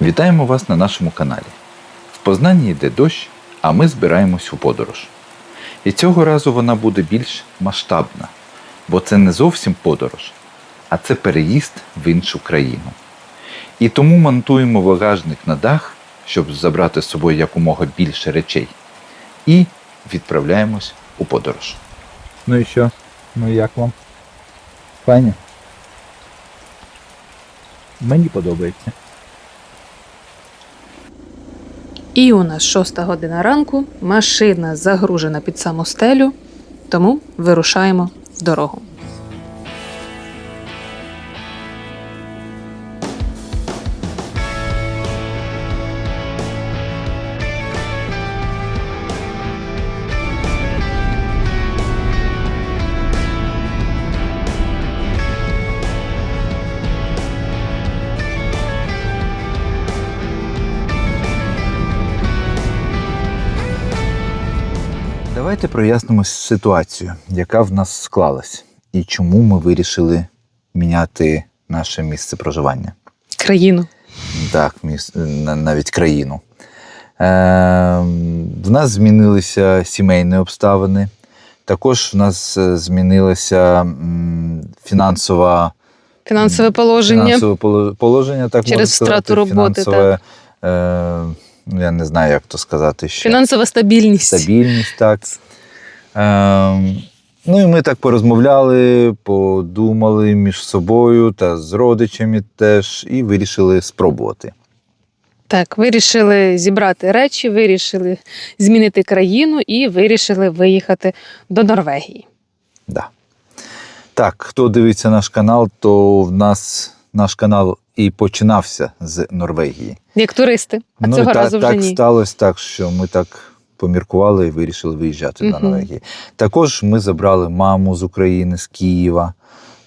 Вітаємо вас на нашому каналі. В Познанні йде дощ, а ми збираємось у подорож. І цього разу вона буде більш масштабна, бо це не зовсім подорож, а це переїзд в іншу країну. І тому монтуємо багажник на дах, щоб забрати з собою якомога більше речей. І відправляємось у подорож. Ну і що? Ну як вам? Файні? Мені подобається. І у нас шоста година ранку, машина загружена під саму стелю, тому вирушаємо в дорогу. Давайте прояснимо ситуацію, яка в нас склалась, і чому ми вирішили міняти наше місце проживання. Країну. Так, міс... навіть країну. Е, в нас змінилися сімейні обставини. Також в нас е, змінилося фінансова, Фінансове положення. фінансове положення, так Через можна сказати, втрату роботи, фінансове, Е, ну, я не знаю, як то сказати ще. Фінансова стабільність. Стабільність, так. Ем, ну і ми так порозмовляли, подумали між собою та з родичами теж, і вирішили спробувати. Так, вирішили зібрати речі, вирішили змінити країну і вирішили виїхати до Норвегії. Да. Так, хто дивиться наш канал, то в нас наш канал і починався з Норвегії. Як туристи, а ну, цього та- разу вже так ні. сталося так, що ми так поміркували і вирішили виїжджати до Мгм. Норвегії. Також ми забрали маму з України, з Києва.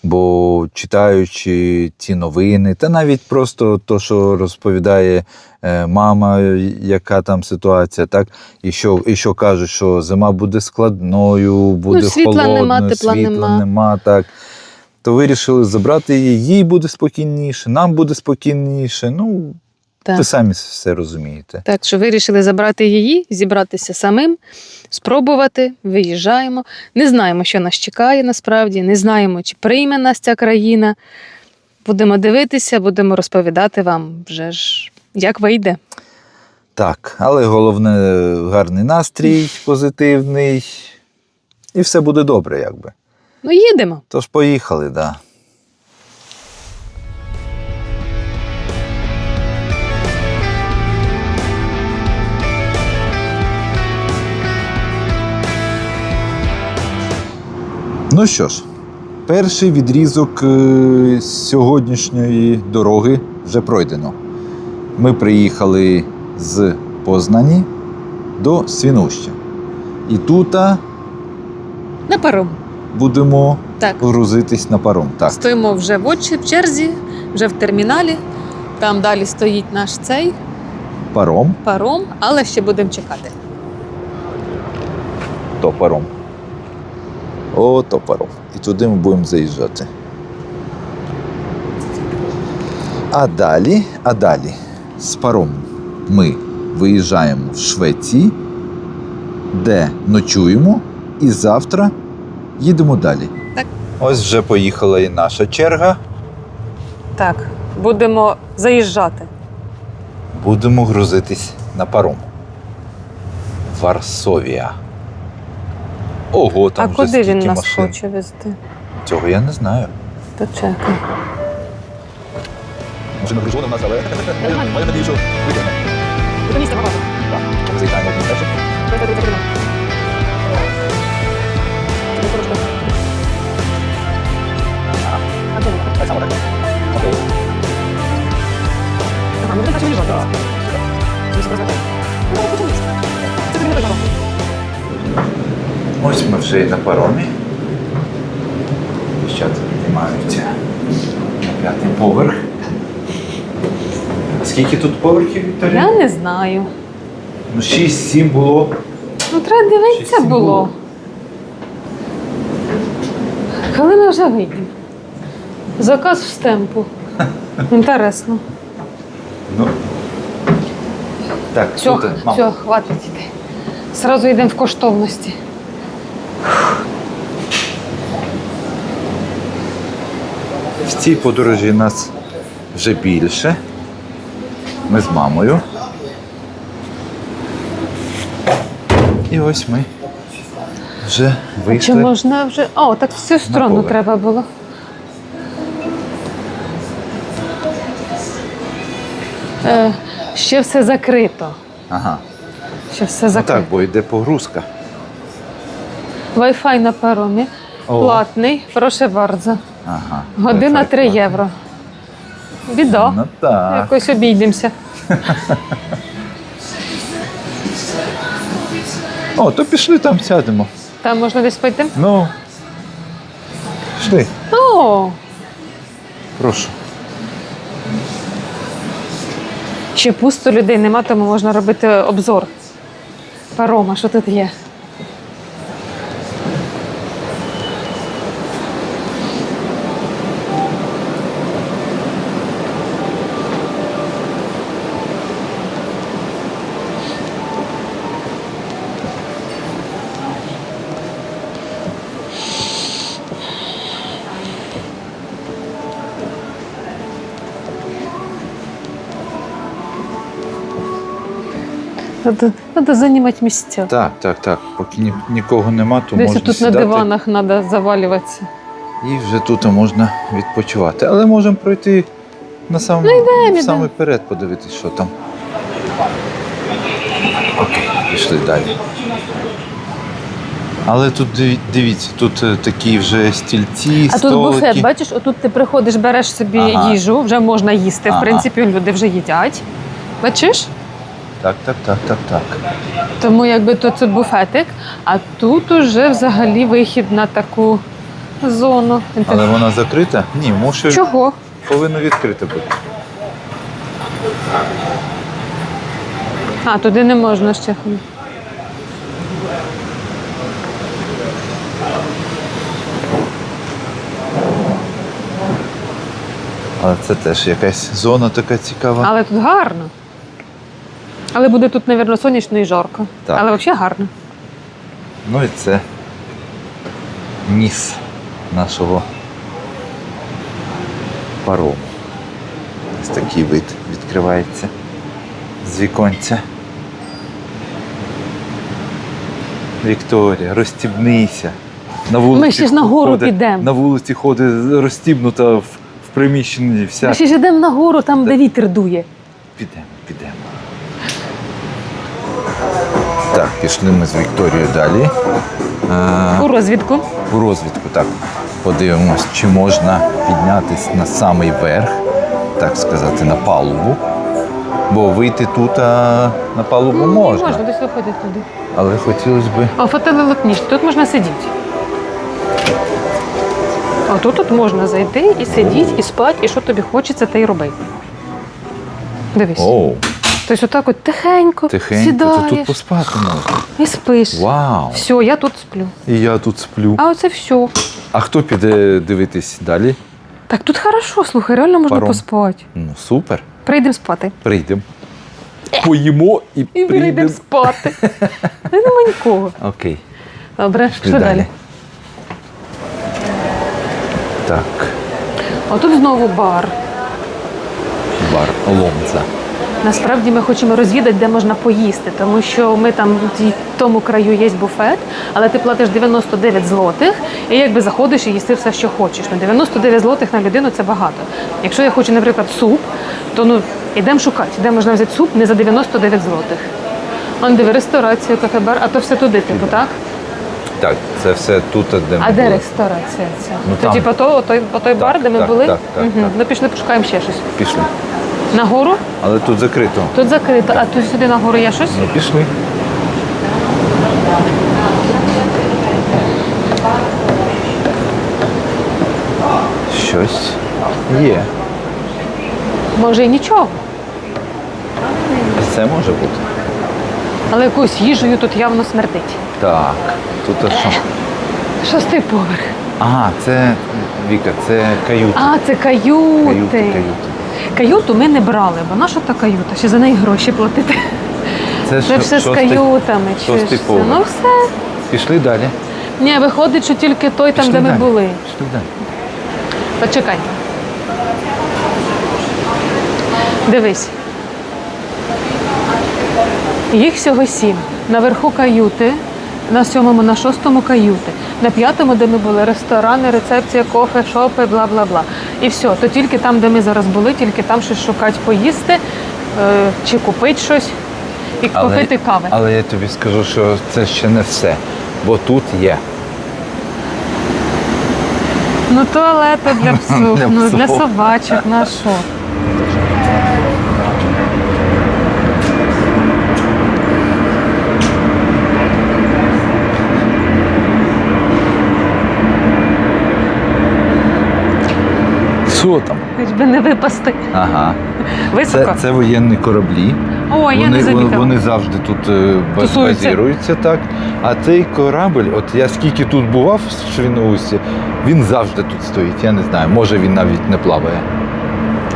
Бо читаючи ці новини, та навіть просто то, що розповідає е, мама, яка там ситуація, так і що, і що кажуть, що зима буде складною, буде Ну, світла холодною, нема, тепла світла нема. нема, так. То вирішили забрати її, їй буде спокійніше, нам буде спокійніше. Ну, Так. ви самі все розумієте. Так що вирішили забрати її, зібратися самим, спробувати, виїжджаємо. Не знаємо, що нас чекає насправді, не знаємо, чи прийме нас ця країна. Будемо дивитися, будемо розповідати вам вже ж, як вийде. Так, але головне гарний настрій, позитивний, і все буде добре, якби. Ну, їдемо. Тож поїхали, да. Ну що ж, перший відрізок е, сьогоднішньої дороги вже пройдено. Ми приїхали з Познані до Свінуща. І тут На паром. Будемо Так. грузитись на паром. Так. Стоїмо вже в очі, в черзі, вже в терміналі. Там далі стоїть наш цей Паром, паром, але ще будемо чекати. то паром. О, то паром. І туди ми будемо заїжджати. А далі, а далі з паром ми виїжджаємо в Швеції, де ночуємо, і завтра їдемо далі. Так. Ось вже поїхала і наша черга. Так, будемо заїжджати. Будемо грузитись на паром. Варсовія. Ого, там а вже куди він нас машин. хоче везти? Цього я не знаю. То чекай. Машина гружена в нас, але маю надію, що витягне. Це місце багато. Так, першим. Так само так. Окей. Ось ми вже і на паромі. Дівчата піднімаються на п'ятий поверх. А Скільки тут поверхів, Вікторія? Я не знаю. Ну, 6-7 було. Ну, треба дивитися Шість було. було. Коли ми вже вийдемо? Заказ в стемпу. Інтересно. Ну, Так, Все, мам. все, хватить іти. Сразу йдемо в коштовності. В цій подорожі нас вже більше. Ми з мамою. І ось ми вже вийшли. Чи можна вже. О, так в цю сторону треба було. Е, ще все закрито. Ага. Ще все Ну закрито. так, бо йде погрузка. Wi-Fi на паромі. О. Платний, прошу bardzo. Ага. Година Wi-Fi 3 платний. євро. Біда. Ну так. Якось обійдемося. О, то пішли там сядемо. Там можна десь пойти. Ну. Пішли. О, Прошу. Ще пусто людей нема, тому можна робити обзор. Парома, що тут є? Треба, треба займати місця. Так, так, так. Поки ні, нікого нема, то Десь можна тут сідати. на диванах треба завалюватися. І вже тут можна відпочивати. Але можемо пройти на сам, Ну, йдемо, в самий перед, подивитись, що там. Окей, пішли далі. Але тут диві- дивіться, тут е, такі вже стільці, А тут столики. буфет, бачиш, отут ти приходиш, береш собі Ага. їжу, вже можна їсти. Ага. В принципі, люди вже їдять. Бачиш? Так, так, так, так, так. Тому якби то це буфетик, а тут уже взагалі вихід на таку зону. Але вона закрита? Ні, може Чого? повинно відкрити бути. А, туди не можна ще. ходити. Але це теж якась зона така цікава. Але тут гарно. Але буде тут, мабуть, сонячно і жарко. Так. Але взагалі гарно. Ну і це ніс нашого парому. Ось такий вид відкривається з віконця. Вікторія, розстібнися. На вулиці ще ж на гору підемо. На вулиці ходить розстібнута в, в приміщенні вся. Ми ще ж йдемо нагору, там, де вітер дує. Підемо, підемо. Так, пішли ми з Вікторією далі. Е, У розвідку. у розвідку, так. Подивимось, чи можна піднятися на самий верх, так сказати, на палубу. Бо вийти тут а, на палубу Ну, можна. Можна десь виходити туди. Але хотілося б. А фотоволокніше, тут можна сидіти. А тут, тут можна зайти і сидіти, і спати, і що тобі хочеться, те й робити. Дивись. Оу, Тобто отак от тихенько, тихенько, то тут поспати можна. і спиш. Вау! Все, я тут сплю. І я тут сплю. А оце все. А хто піде дивитись далі? Так тут хорошо, слухай, реально можна Паром. поспати. Ну, супер. Прийдемо спати. Прийдемо. Поїмо і, І прийдемо спати. Не нема нікого. Окей. Добре, що далі? Так, Отут знову бар. бар Ломза. Насправді ми хочемо розвідати, де можна поїсти, тому що ми там в тому краю є буфет, але ти платиш 99 злотих, і якби заходиш і їсти все, що хочеш. Ну 99 злотих на людину це багато. Якщо я хочу, наприклад, суп, то ну йдемо шукати, де можна взяти суп не за 99 злотих. Он диви ресторацію, кафе-бар, а то все туди, типу, так? Так, це все тут, де ми А де були. ресторація ця? Ну, то там. типу то, той, той бар, де ми так, були? так, так, Мгм. так. Ну пішли, пошукаємо ще щось. Пішли. Нагору? Але тут закрито. Тут закрито, а тут сюди нагору є щось? Ну, пішли. Щось є. Може і нічого. Це може бути. Але якоюсь їжею тут явно смердить. Так, тут а що? Шостий поверх. Ага, це Віка, це каюта. А, це каюти. Каюти, каюти. Каюту ми не брали, бо наша та каюта, ще за неї гроші платити. Це, Це все з каютами. шостий поверх. Ну все. Пішли далі. Ні, виходить, що тільки той там, Пішли де ми далі. були. Пішли далі. Почекай. Дивись. Їх всього сім. Наверху каюти, на сьомому, на шостому каюти. На п'ятому, де ми були, ресторани, рецепція, кофе, шопи, бла бла бла. І все. То тільки там, де ми зараз були, тільки там щось шукати, поїсти е, чи купити щось і попити кави. але я тобі скажу, що це ще не все. Бо тут є. Ну, туалети для псів, ну для собачок, на що? Що там? Хоч би не випасти. Ага. Високо. Це, це воєнні кораблі. О, я вони, не замітила. вони завжди тут е, баз- Тусуються. базіруються, так. А цей корабль, от я скільки тут бував в Швіноусі, він завжди тут стоїть. Я не знаю, може він навіть не плаває.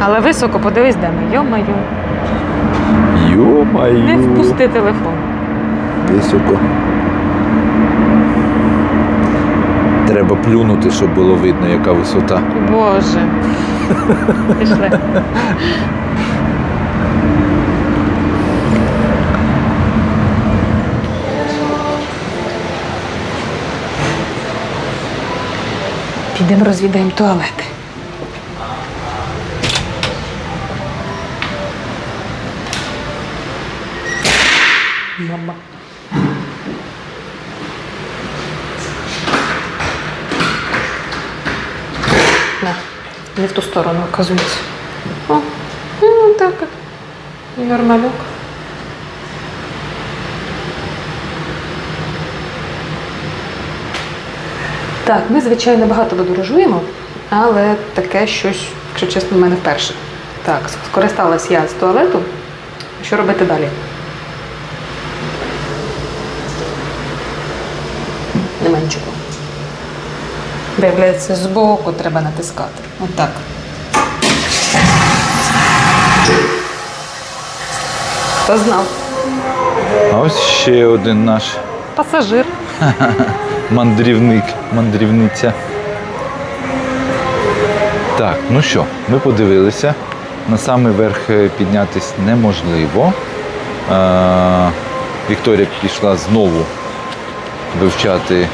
Але високо, подивись, де ми. Йо-маю. Йо-маю. Не впусти телефон. Високо. Треба плюнути, щоб було видно, яка висота. Боже. Підемо розвідаємо туалети. Мама. На, не в ту сторону, оказується. О, ну так. от. Нормальок. Так, ми, звичайно, багато подорожуємо, але таке щось, якщо чесно, в мене вперше. Так, скористалась я з туалету. Що робити далі? Нема нічого. Виявляється, збоку треба натискати. Отак. Хто знав? А ось ще один наш Пасажир. мандрівник, мандрівниця. Так, ну що, ми подивилися. На самий верх е, піднятись неможливо. Е, Вікторія пішла знову вивчати,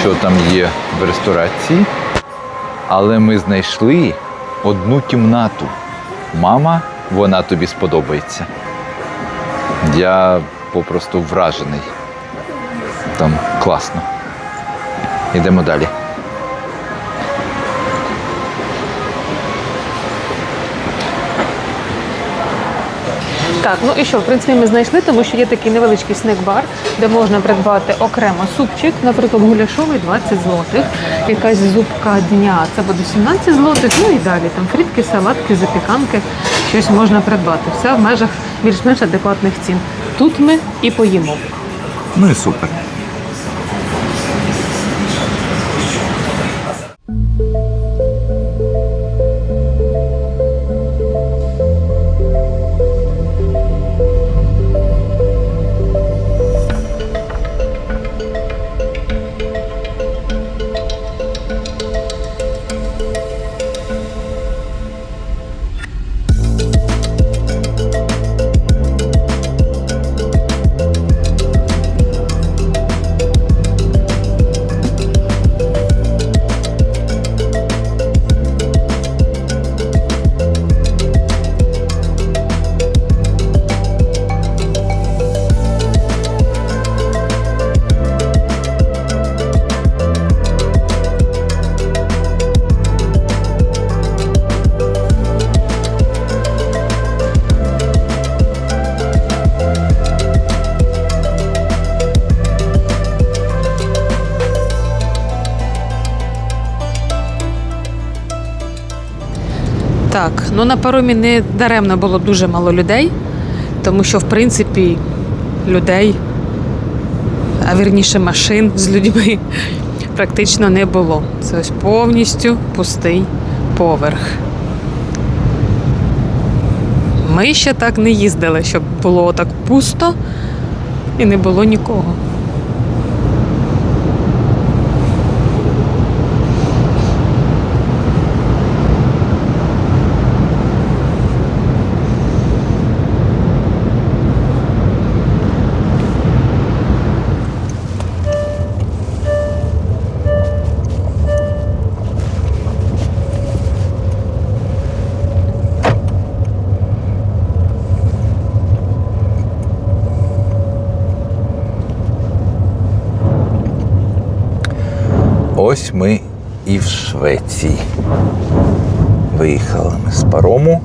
що там є в ресторації. Але ми знайшли одну кімнату. Мама, вона тобі сподобається. Я попросту вражений. Там класно. Йдемо далі. Так, ну і що, в принципі, ми знайшли, тому що є такий невеличкий снек-бар, де можна придбати окремо супчик, наприклад, гуляшовий 20 злотих, якась зубка дня, це буде 17 злотих, ну і далі там фрітки, салатки, запіканки, щось можна придбати. Все в межах більш-менш адекватних цін. Тут ми і поїмо. Ну і супер. Ну на паромі не даремно було дуже мало людей, тому що, в принципі, людей, а вірніше машин з людьми практично не було. Це ось повністю пустий поверх. Ми ще так не їздили, щоб було так пусто і не було нікого. Виїхали ми з парому.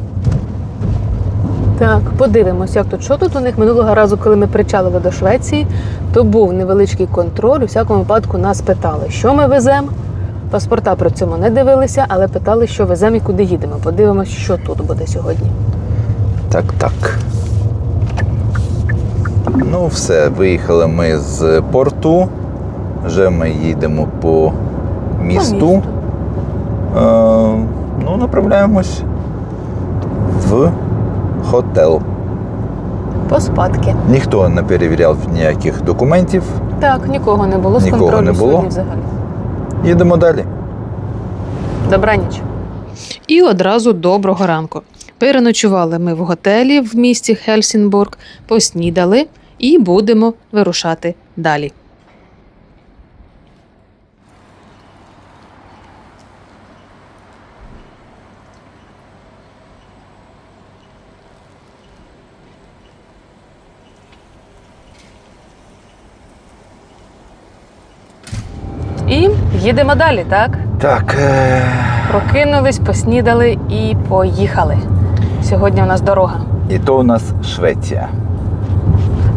Так, подивимось, як тут. Що тут у них минулого разу, коли ми причалили до Швеції, то був невеличкий контроль. У всякому випадку нас питали, що ми веземо. Паспорта при цьому не дивилися, але питали, що веземо і куди їдемо. Подивимось, що тут буде сьогодні. Так, так. Ну, все, виїхали ми з порту. Вже ми їдемо по місту. місту. Ну, направляємось в готел. Поспадки. Ніхто не перевіряв ніяких документів. Так, нікого не було з Нікого контролю не було. сьогодні взагалі. Їдемо далі. Добраніч. І одразу доброго ранку. Переночували ми в готелі в місті Хельсінбург, поснідали і будемо вирушати далі. І їдемо далі, так? Так. Е... Прокинулись, поснідали і поїхали. Сьогодні у нас дорога. І то у нас Швеція.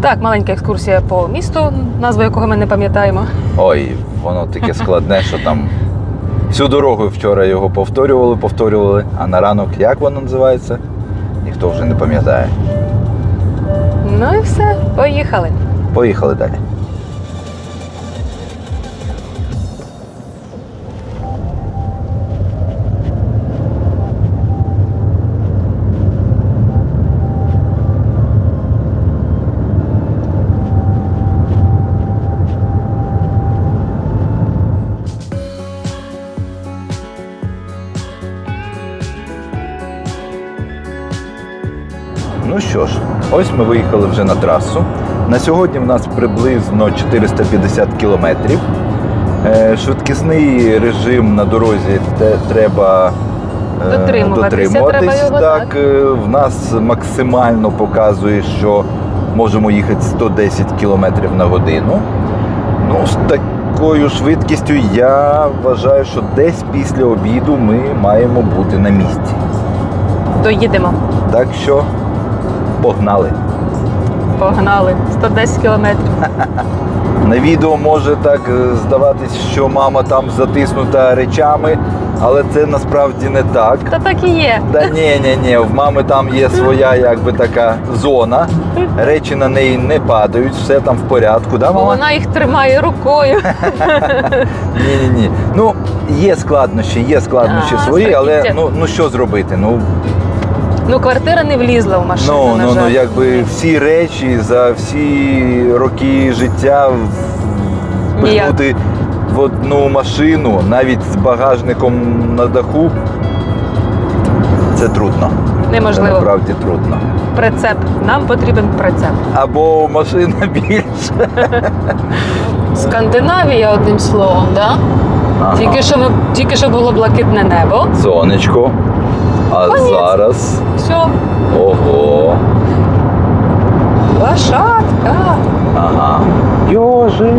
Так, маленька екскурсія по місту, назву якого ми не пам'ятаємо. Ой, воно таке складне, що там всю дорогу вчора його повторювали, повторювали, а на ранок як воно називається? Ніхто вже не пам'ятає. Ну і все, поїхали. Поїхали далі. Ось ми виїхали вже на трасу. На сьогодні в нас приблизно 450 кілометрів. Е, Швидкісний режим на дорозі треба е, Дотримуватися треба його, так, е, в нас максимально показує, що можемо їхати 110 кілометрів на годину. Ну, з такою швидкістю я вважаю, що десь після обіду ми маємо бути на місці. Доїдемо. Так що погнали. Погнали. 110 кілометрів. На відео може так е, здаватись, що мама там затиснута речами, але це насправді не так. Та так і є. Та ні, ні, ні, в мами там є своя якби така зона. Речі на неї не падають, все там в порядку. Да, Бо мама? вона їх тримає рукою. Ні, ні, ні. Ну, є складнощі, є складнощі А, свої, але ну, ну що зробити? Ну, Ну, квартира не влізла в машину. ну, на ну, жаль. ну, якби всі речі за всі роки життя впихнути в одну машину, навіть з багажником на даху. Це трудно. Це Неможливо. насправді трудно. Прицеп. Нам потрібен прицеп. Або машина більше. Скандинавія, одним словом, да? Ага. Тільки що ми тільки що було блакитне небо. Сонечко. А Конець. зараз. Все, Ого. лошадка. Ага. Йожи.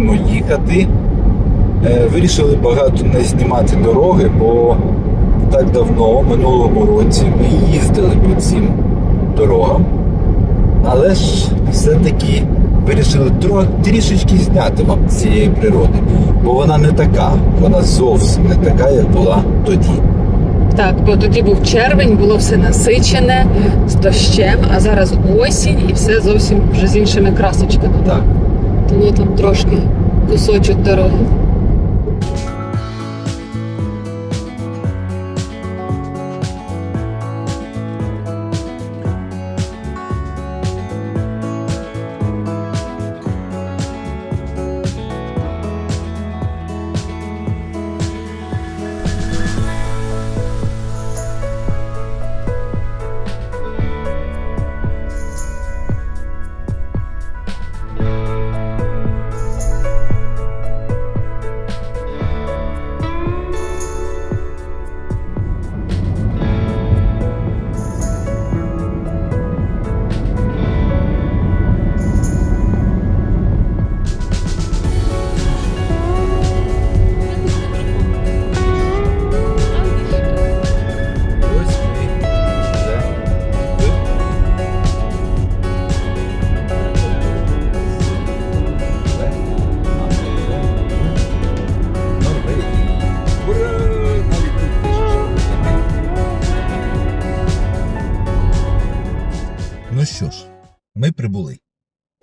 Продовжуємо їхати. Е, Вирішили багато не знімати дороги, бо так давно, минулому році, ми їздили по цим дорогам. Але ж все-таки вирішили трішечки зняти вам цієї природи. Бо вона не така, вона зовсім не така, як була тоді. Так, бо тоді був червень, було все насичене з дощем, а зараз осінь і все зовсім вже з іншими красочками. Так. Тому там трошки кусочок дороги.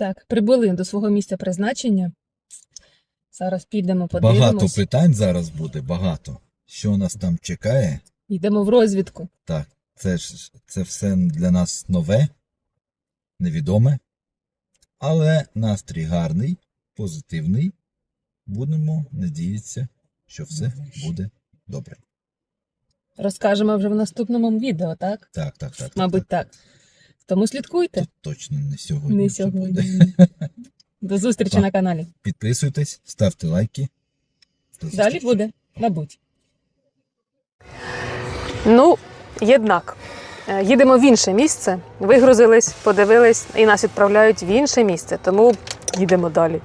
Так, прибули до свого місця призначення. Зараз підемо, Багато питань зараз буде, багато. Що нас там чекає? Йдемо в розвідку. Так, це ж це все для нас нове, невідоме. Але настрій гарний, позитивний. Будемо надіятися, що все буде добре. Розкажемо вже в наступному відео, так? Так, так, так. Мабуть, так. Тому слідкуйте. Тут точно не сьогодні. Не буде. сьогодні. До зустрічі Так. на каналі. Підписуйтесь, ставте лайки. До Далі буде, мабуть. Ну, єднак. Е, Їдемо в інше місце, вигрузились, подивились і нас відправляють в інше місце, тому їдемо далі.